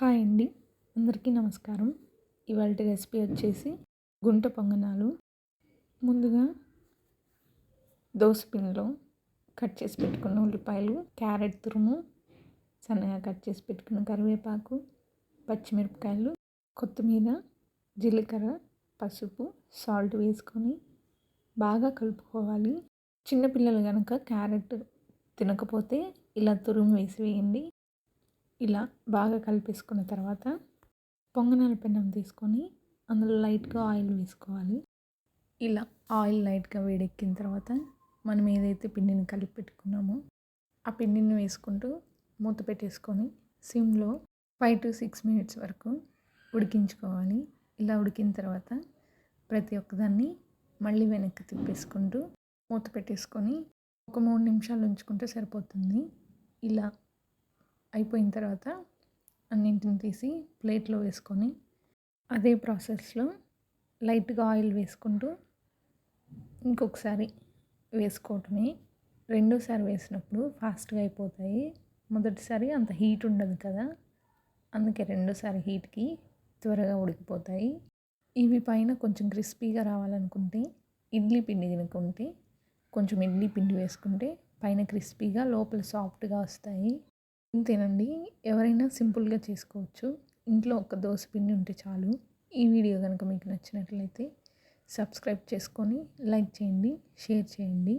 Hi అండి. అందరికీ నమస్కారం. ఇవాళ రెసిపీ వచ్చేసి గుంట పొంగనాలు. ముందుగా దోసపిండిలో కట్ చేసి పెట్టుకున్న ఉల్లిపాయలు క్యారెట్ తురుము సన్నగా కట్ చేసి పెట్టుకున్న కరివేపాకు పచ్చిమిరపకాయలు కొత్తిమీర జీలకర్ర పసుపు సాల్ట్ వేసుకొని బాగా కలుపుకోవాలి. చిన్నపిల్లలు కనుక క్యారెట్ తినకపోతే ఇలా తురుము వేసి వేయండి. ఇలా బాగా కలిపేసుకున్న తర్వాత పొంగనాల పెన్నం తీసుకొని అందులో లైట్గా ఆయిల్ వేసుకోవాలి. ఇలా ఆయిల్ లైట్గా వేడెక్కిన తర్వాత మనం ఏదైతే పిండిని కలిపి పెట్టుకున్నామో ఆ పిండిని వేసుకుంటూ మూత పెట్టేసుకొని సిమ్లో ఫైవ్ టు సిక్స్ మినిట్స్ వరకు ఉడికించుకోవాలి. ఇలా ఉడికిన తర్వాత ప్రతి ఒక్కదాన్ని మళ్ళీ వెనక్కి తిప్పేసుకుంటూ మూత పెట్టేసుకొని ఒక మూడు నిమిషాలు ఉంచుకుంటే సరిపోతుంది. ఇలా అయిపోయిన తర్వాత అన్నింటిని తీసి ప్లేట్లో వేసుకొని అదే ప్రాసెస్లో లైట్గా ఆయిల్ వేసుకుంటూ ఇంకొకసారి వేసుకోవటమే. రెండోసారి వేసినప్పుడు ఫాస్ట్గా అయిపోతాయి. మొదటిసారి అంత హీట్ ఉండదు కదా. అందుకే రెండోసారి హీట్కి త్వరగా ఉడికిపోతాయి. ఇవి పైన కొంచెం క్రిస్పీగా రావాలనుకుంటే ఇడ్లీ పిండి తినుకుంటే కొంచెం ఇడ్లీ పిండి వేసుకుంటే పైన క్రిస్పీగా లోపల సాఫ్ట్గా వస్తాయి. ఇంతేనండి ఎవరైనా సింపుల్గా చేసుకోవచ్చు. ఇంట్లో ఒక దోశ పిండి ఉంటే చాలు. ఈ వీడియో కనుక మీకు నచ్చినట్లయితే సబ్స్క్రైబ్ చేసుకొని లైక్ చేయండి షేర్ చేయండి.